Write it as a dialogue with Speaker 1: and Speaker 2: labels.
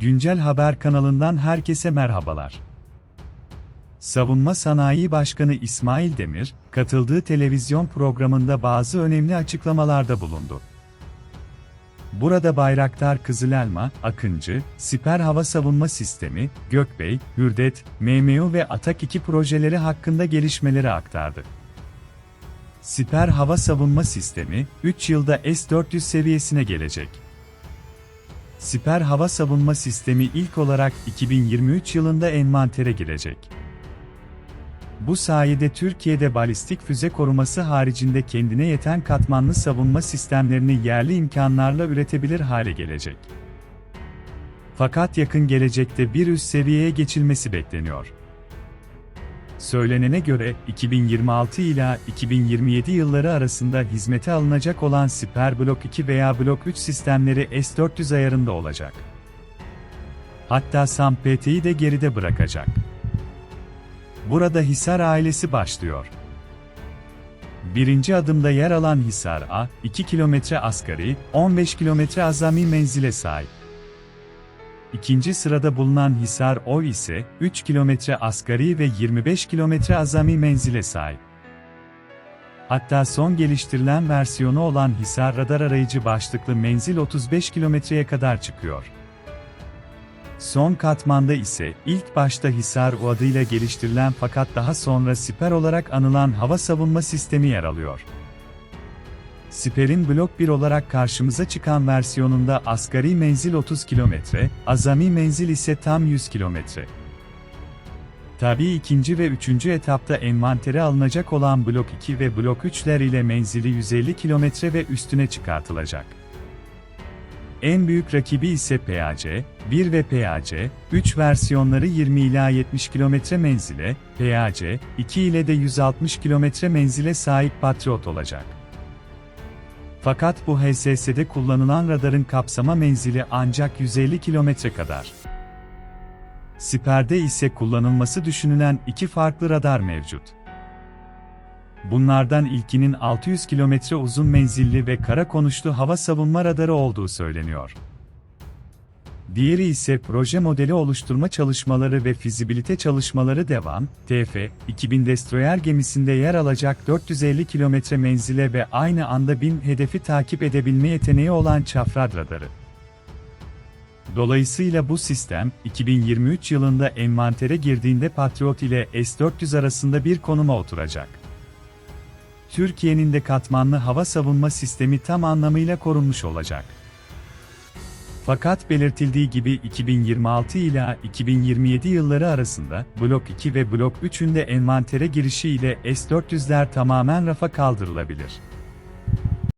Speaker 1: Güncel Haber kanalından herkese merhabalar. Savunma Sanayi Başkanı İsmail Demir, katıldığı televizyon programında bazı önemli açıklamalarda bulundu. Burada Bayraktar Kızılelma, Akıncı, Siper Hava Savunma Sistemi, Gökbey, Hürdet, MMU ve Atak 2 projeleri hakkında gelişmeleri aktardı. Siper Hava Savunma Sistemi, 3 yılda S-400 seviyesine gelecek. Siper Hava Savunma Sistemi ilk olarak 2023 yılında envantere girecek. Bu sayede Türkiye'de balistik füze koruması haricinde kendine yeten katmanlı savunma sistemlerini yerli imkanlarla üretebilir hale gelecek. Fakat yakın gelecekte bir üst seviyeye geçilmesi bekleniyor. Söylenene göre 2026 ila 2027 yılları arasında hizmete alınacak olan Siper Blok 2 veya Blok 3 sistemleri S-400 ayarında olacak. Hatta SAM-PT'yi de geride bırakacak. Burada Hisar ailesi başlıyor. Birinci adımda yer alan Hisar A, 2 kilometre asgari, 15 kilometre azami menzile sahip. İkinci sırada bulunan Hisar O ise 3 kilometre asgari ve 25 kilometre azami menzile sahip. Hatta son geliştirilen versiyonu olan Hisar radar arayıcı başlıklı menzil 35 kilometreye kadar çıkıyor. Son katmanda ise ilk başta Hisar U adıyla geliştirilen fakat daha sonra Siper olarak anılan hava savunma sistemi yer alıyor. Siper'in Blok 1 olarak karşımıza çıkan versiyonunda asgari menzil 30 kilometre, azami menzil ise tam 100 kilometre. Tabii ikinci ve üçüncü etapta envantere alınacak olan Blok 2 ve Blok 3'ler ile menzili 150 kilometre ve üstüne çıkartılacak. En büyük rakibi ise PAC, 1 ve PAC, 3 versiyonları 20 ila 70 kilometre menzile, PAC, 2 ile de 160 kilometre menzile sahip Patriot olacak. Fakat bu HSS'de kullanılan radarın kapsama menzili ancak 150 kilometre kadar. Siper'de ise kullanılması düşünülen iki farklı radar mevcut. Bunlardan ilkinin 600 kilometre uzun menzilli ve kara konuşlu hava savunma radarı olduğu söyleniyor. Diğeri ise proje modeli oluşturma çalışmaları ve fizibilite çalışmaları devam, TF-2000 destroyer gemisinde yer alacak 450 kilometre menzile ve aynı anda 1000 hedefi takip edebilme yeteneği olan çafrad radarı. Dolayısıyla bu sistem, 2023 yılında envantere girdiğinde Patriot ile S-400 arasında bir konuma oturacak. Türkiye'nin de katmanlı hava savunma sistemi tam anlamıyla korunmuş olacak. Fakat belirtildiği gibi 2026 ila 2027 yılları arasında Blok 2 ve Blok 3'ün de envantere girişi ile S-400'ler tamamen rafa kaldırılabilir.